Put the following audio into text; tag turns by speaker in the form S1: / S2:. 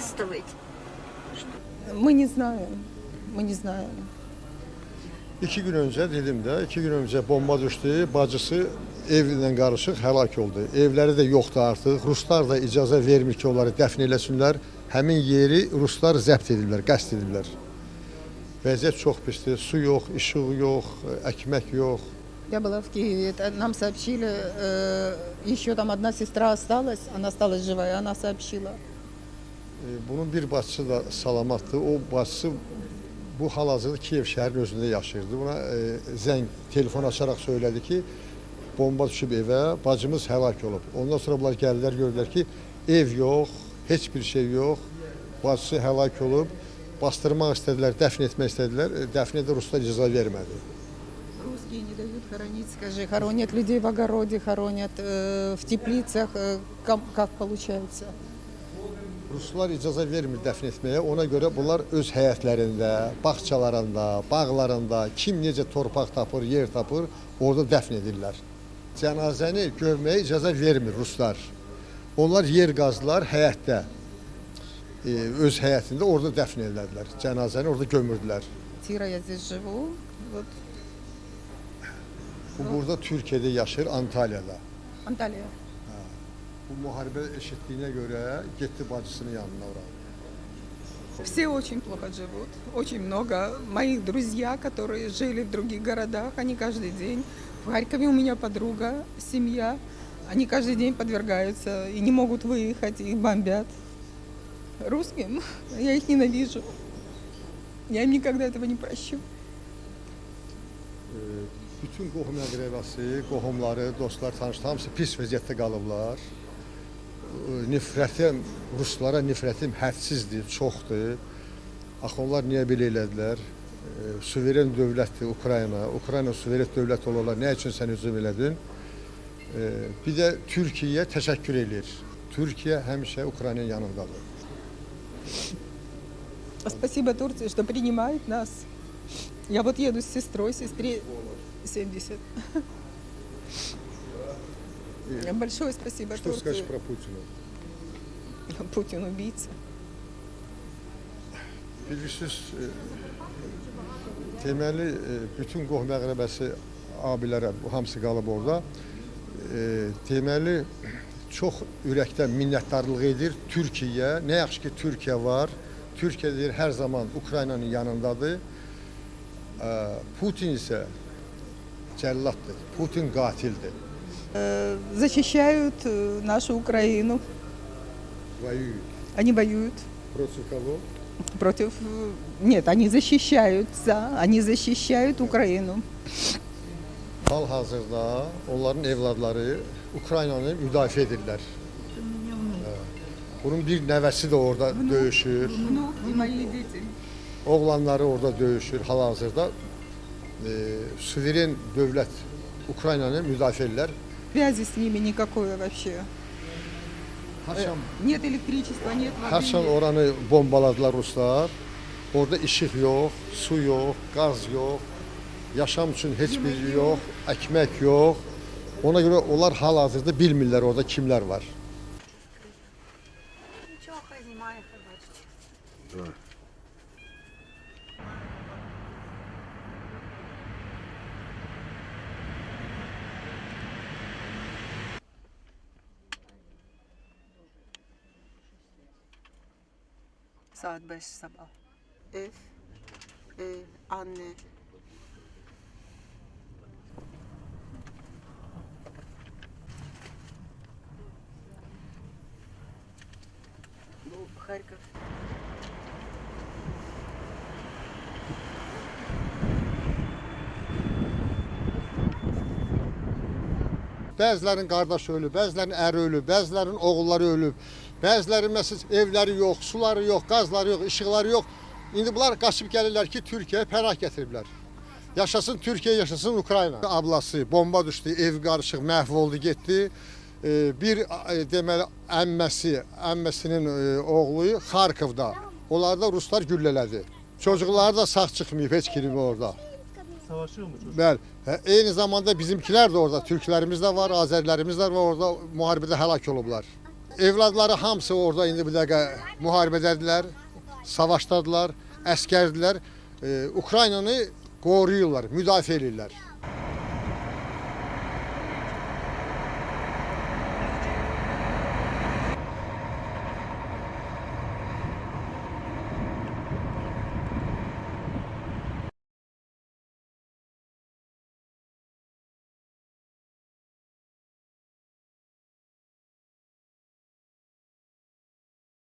S1: участвовать?
S2: Мы не знаем. Мы не знаем.
S3: İki gün önce dedim de, iki gün önce bomba düştü. Bacısı evlə qarışıq həlak oldu. Evləri də yoxdur artıq. Ruslar da icazə vermir ki, onları dəfn eləsinlər. Həmin yeri ruslar zəbt ediblər, qəsd ediblər. Vəziyyət çox pisdir. Su yox, işıq yox, əkmək yox.
S2: Я была в Киеве. это Нам сообщили, э, еще там одна сестра осталась, она осталась живая, она сообщила.
S3: E, Bunun bir bacısı da salamatdır. O bacısı bu hal-hazırda Kiyev şəhərinin özündə yaşayırdı. Buna e, zəng, telefon açaraq söylədi ki, bomba düşüb evə, bacımız həlak olub. Ondan sonra bunlar gəldilər, gördülər ki, ev yox, heç bir şey yox. Bacısı həlak olub. Bastırmaq istədilər, dəfn etmək istədilər. E, Dəfn edə ruslar icazə vermədi.
S2: Русские не дают хоронить, скажи, хоронят людей в огороде, хоронят э, в теплицах. э, кам- как получается?
S3: Ruslar icazə vermir dəfn etməyə. Ona görə bunlar öz həyətlərində, bağçalarında, bağlarında kim necə torpaq tapır, yer tapır, orada dəfn edirlər. Cənazəni görməyə icazə vermir ruslar. Onlar yer qazdılar həyətdə. E, öz həyətində orada dəfn elədilər. Cənazəni orada gömürdülər.
S2: Тира, я здесь живу. Вот
S3: Bu burada Türkiyədə yaşayır, Antalyada.
S2: Анталия.
S3: Bu müharibə eşitdiyinə görə getdi bacısının yanına ora.
S2: Все очень плохо живут. Очень много моих друзья, которые жили в других городах, они каждый день. В Харькове у меня подруга, семья. Они каждый день подвергаются и не могут выехать, их бомбят. Русским я их ненавижу. Я им никогда этого не прощу.
S3: E, bütün qohum əqrəbası, qohumları, dostlar, tanışlar hamısı pis vəziyyətdə qalıblar. E, Nifrətim, ruslara nifrətim hədsizdir, çoxdur. Axı onlar niyə belə elədilər? E, Suveren dövlətdir Ukrayna. Ukrayna suveren dövlət olarlar. Nə üçün sən hücum elədin? E, Bir də Türkiyəyə təşəkkür eləyir. Türkiyə həmişə Ukraynanın yanındadır.
S2: Спасибо Турции, что принимает нас. Я вот еду с сестрой, сестре 70. Большое спасибо
S3: Что
S2: Турции.
S3: скажешь про Путина?
S2: Путин убийца.
S3: Bilirsiniz, e, deməli e, bütün qohum əqrəbəsi abilərə bu hamısı qalıb orada. E, deməli çox ürəkdən minnətdarlıq edir Türkiyəyə. Nə yaxşı ki Türkiyə var. Türkiyə deyir hər zaman Ukraynanın yanındadır. E, Putin isə cəlladdır. Putin qatildir.
S2: Э, Защищают э, нашу Украину.
S3: Воюют.
S2: Они воюют
S3: Против кого?
S2: против... э, Нет, они защищаются. Они защищают Украину.
S3: Hal-hazırda onların evladları Ukraynanı müdafiə edirlər. Bunun bir nəvəsi də orada döyüşür. Oğlanları orada döyüşür hal-hazırda. E, suveren dövlət Ukraynanı müdafiə edirlər.
S2: Связи с ними никакой вообще.
S3: Haçan,
S2: Нет электричества, нет воды.
S3: haçan oranı bombaladılar ruslar. Orada işıq yox, su yox, qaz yox. Yaşam üçün heç bir yox, əkmək yox. Ona görə onlar hal-hazırda bilmirlər orada kimlər var.
S1: Нічого, хай знімає,
S4: Saat 5 sabah.
S1: Ev, ev, anne. Bu Харьков.
S3: Bəzilərinin qardaşı ölüb, bəzilərinin əri ölüb, bəzilərinin oğulları ölüb, bəzilərinin məsəl evləri yox, suları yox, qazları yox, işıqları yox. İndi bunlar qaçıb gəlirlər ki, Türkiyəyə pənah gətiriblər. Yaşasın Türkiyə, yaşasın Ukrayna. Ablası bomba düşdü, ev qarışıq, məhv oldu, getdi. Bir e, deməli əmməsi, əmməsinin e, oğlu Xarkovda. Onları da ruslar güllələdi. Çocukları da sağ çıxmayıb heç kimi orada
S5: savaşıyormuş.
S3: Bəli. Hə, eyni zamanda bizimkilər də orada, türklərimiz də var, Azərlərimiz də var, orada müharibədə həlak olublar. Evladları hamısı orada indi bir dəqiqə müharibədədirlər, savaşdadılar, əskərdirlər. Ee, Ukraynanı qoruyurlar, müdafiə edirlər.